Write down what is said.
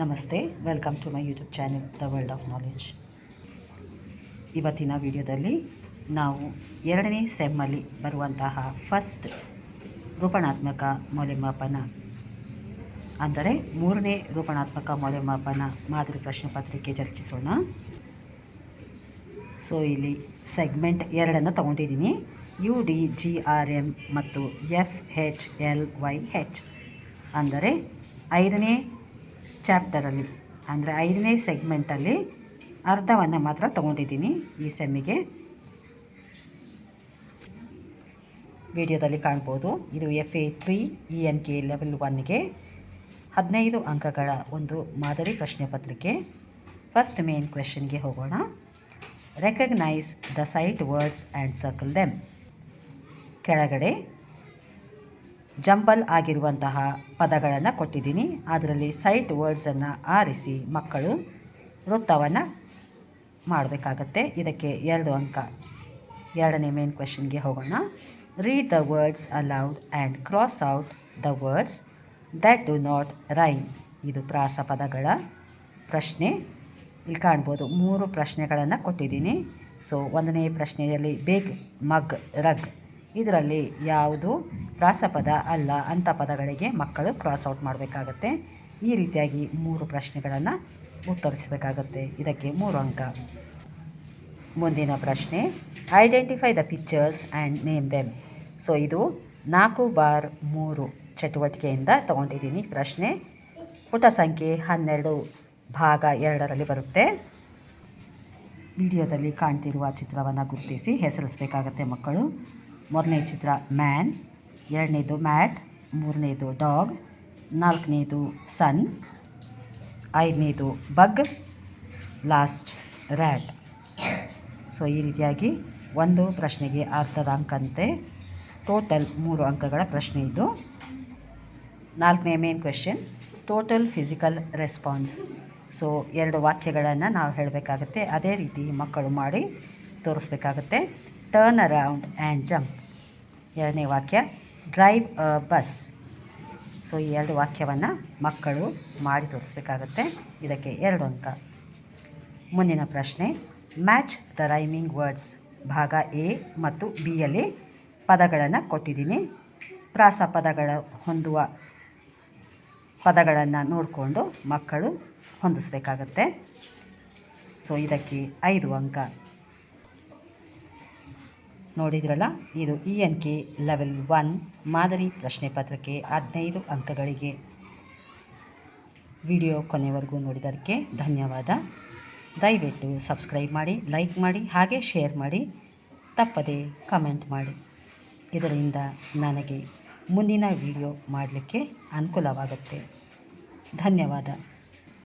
ನಮಸ್ತೆ welcome to my YouTube channel the world of knowledge ಇವತ್ತಿನ ವಿಡಿಯೋದಲ್ಲಿ ನಾವು ಎರಡನೇ ಸೆಮ್ಮಲ್ಲಿ ಬರುವಂತಹ ಫಸ್ಟ್ ರೂಪಣಾತ್ಮಕ ಮೌಲ್ಯಮಾಪನ, ಅಂದರೆ ಮೂರನೇ ರೂಪಣಾತ್ಮಕ ಮೌಲ್ಯಮಾಪನ ಮಾದರಿ ಪ್ರಶ್ನೆ ಪತ್ರಿಕೆ ಚರ್ಚಿಸೋಣ. ಸೊ ಇಲ್ಲಿ ಸೆಗ್ಮೆಂಟ್ ಎರಡನ್ನು ತಗೊಂಡಿದ್ದೀನಿ. U D G R M ಮತ್ತು F H L Y H ಅಂದರೆ ಐದನೇ ಚಾಪ್ಟರಲ್ಲಿ, ಅಂದರೆ ಐದನೇ ಸೆಗ್ಮೆಂಟಲ್ಲಿ ಅರ್ಧವನ್ನು ಮಾತ್ರ ತಗೊಂಡಿದ್ದೀನಿ ಈ ಸೆಮ್ಮಿಗೆ. ವಿಡಿಯೋದಲ್ಲಿ ಕಾಣ್ಬೋದು, ಇದು F A three E N K level ಒನ್ಗೆ ಹದಿನೈದು ಅಂಕಗಳ ಒಂದು ಮಾದರಿ ಪ್ರಶ್ನೆ ಪತ್ರಿಕೆ. ಫಸ್ಟ್ ಮೇನ್ ಕ್ವೆಶನ್ಗೆ ಹೋಗೋಣ. Recognise the sight words and circle them ಕೆಳಗಡೆ ಜಂಬಲ್ ಆಗಿರುವಂತಹ ಪದಗಳನ್ನು ಕೊಟ್ಟಿದ್ದೀನಿ. ಅದರಲ್ಲಿ ಸೈಟ್ ವರ್ಡ್ಸನ್ನು ಆರಿಸಿ ಮಕ್ಕಳು ವೃತ್ತವನ್ನು ಮಾಡಬೇಕಾಗತ್ತೆ. ಇದಕ್ಕೆ ಎರಡು ಅಂಕ, ಎರಡನೇ ಮೇನ್ ಕ್ವೆಶನ್ಗೆ ಹೋಗೋಣ. Read the words aloud and cross out the words that do not rhyme ಇದು ಪ್ರಾಸ ಪದಗಳ ಪ್ರಶ್ನೆ. ಇಲ್ಲಿ ಕಾಣ್ಬೋದು ಮೂರು ಪ್ರಶ್ನೆಗಳನ್ನು ಕೊಟ್ಟಿದ್ದೀನಿ. ಸೊ ಒಂದನೇ ಪ್ರಶ್ನೆಯಲ್ಲಿ ಬೇಗ್ ಮಗ್ ರಗ್ ಇದರಲ್ಲಿ ಯಾವುದು ಪ್ರಾಸಪದ ಅಲ್ಲ ಅಂಥ ಪದಗಳಿಗೆ ಮಕ್ಕಳು ಕ್ರಾಸ್ ಔಟ್ ಮಾಡಬೇಕಾಗತ್ತೆ. ಈ ರೀತಿಯಾಗಿ ಮೂರು ಪ್ರಶ್ನೆಗಳನ್ನು ಉತ್ತರಿಸಬೇಕಾಗತ್ತೆ. ಇದಕ್ಕೆ ಮೂರು ಅಂಕ. ಮುಂದಿನ ಪ್ರಶ್ನೆ identify the pictures and name them so ಇದು ನಾಲ್ಕು ಬಾರ್ ಮೂರು ಚಟುವಟಿಕೆಯಿಂದ ತಗೊಂಡಿದ್ದೀನಿ ಪ್ರಶ್ನೆ. ಪುಟ ಸಂಖ್ಯೆ ಹನ್ನೆರಡು ಭಾಗ ಎರಡರಲ್ಲಿ ಬರುತ್ತೆ. ವಿಡಿಯೋದಲ್ಲಿ ಕಾಣ್ತಿರುವ ಚಿತ್ರವನ್ನು ಗುರುತಿಸಿ ಹೆಸರಿಸಬೇಕಾಗತ್ತೆ ಮಕ್ಕಳು. ಮೊದಲನೇ ಚಿತ್ರ ಮ್ಯಾನ್ ಎರಡನೇದು ಮ್ಯಾಟ್, ಮೂರನೇದು ಡಾಗ್, ನಾಲ್ಕನೇದು ಸನ್, ಐದನೇದು ಬಗ್, ಲಾಸ್ಟ್ ರ್ಯಾಟ್. ಸೊ, ಈ ರೀತಿಯಾಗಿ ಒಂದು ಪ್ರಶ್ನೆಗೆ ಅರ್ಧದ ಅಂಕಂತೆ ಟೋಟಲ್ ಮೂರು ಅಂಕಗಳ ಪ್ರಶ್ನೆ ಇದು. ನಾಲ್ಕನೇ main question total physical response so, ಎರಡು ವಾಕ್ಯಗಳನ್ನು ನಾವು ಹೇಳಬೇಕಾಗತ್ತೆ. ಅದೇ ರೀತಿ ಮಕ್ಕಳು ಮಾಡಿ ತೋರಿಸ್ಬೇಕಾಗತ್ತೆ. ಟರ್ನ್ ಅರೌಂಡ್ ಆ್ಯಂಡ್ ಜಂಪ್ ಎರಡನೇ ವಾಕ್ಯ. ಡ್ರೈವ್ ಅ ಬಸ್. ಸೊ, ಈ ಎರಡು ವಾಕ್ಯವನ್ನು ಮಕ್ಕಳು ಮಾಡಿ ತೋರಿಸ್ಬೇಕಾಗತ್ತೆ. ಇದಕ್ಕೆ ಎರಡು ಅಂಕ ಮುಂದಿನ ಪ್ರಶ್ನೆ, ಮ್ಯಾಚ್ ದ ರೈಮಿಂಗ್ ವರ್ಡ್ಸ್ ಭಾಗ ಎ ಮತ್ತು ಬಿಯಲ್ಲಿ ಪದಗಳನ್ನು ಕೊಟ್ಟಿದ್ದೀನಿ. ಪ್ರಾಸ ಪದಗಳ ಹೊಂದುವ ಪದಗಳನ್ನು ನೋಡಿಕೊಂಡು ಮಕ್ಕಳು ಹೊಂದಿಸ್ಬೇಕಾಗತ್ತೆ. ಸೊ, ಇದಕ್ಕೆ ಐದು ಅಂಕ. ನೋಡಿದ್ರಲ್ಲ? ಇದು E N K level one ಮಾದರಿ ಪ್ರಶ್ನೆ ಪತ್ರಕ್ಕೆ ಹದಿನೈದು ಅಂಕಗಳಿಗೆ ವಿಡಿಯೋ ಕೊನೆವರೆಗೂ ನೋಡಿದ್ದಕ್ಕೆ ಧನ್ಯವಾದ. ದಯವಿಟ್ಟು ಸಬ್ಸ್ಕ್ರೈಬ್ ಮಾಡಿ ಲೈಕ್ ಮಾಡಿ, ಹಾಗೆ ಶೇರ್ ಮಾಡಿ. ತಪ್ಪದೆ ಕಮೆಂಟ್ ಮಾಡಿ. ಇದರಿಂದ ನನಗೆ ಮುಂದಿನ ವಿಡಿಯೋ ಮಾಡಲಿಕ್ಕೆ ಅನುಕೂಲವಾಗುತ್ತೆ. ಧನ್ಯವಾದ.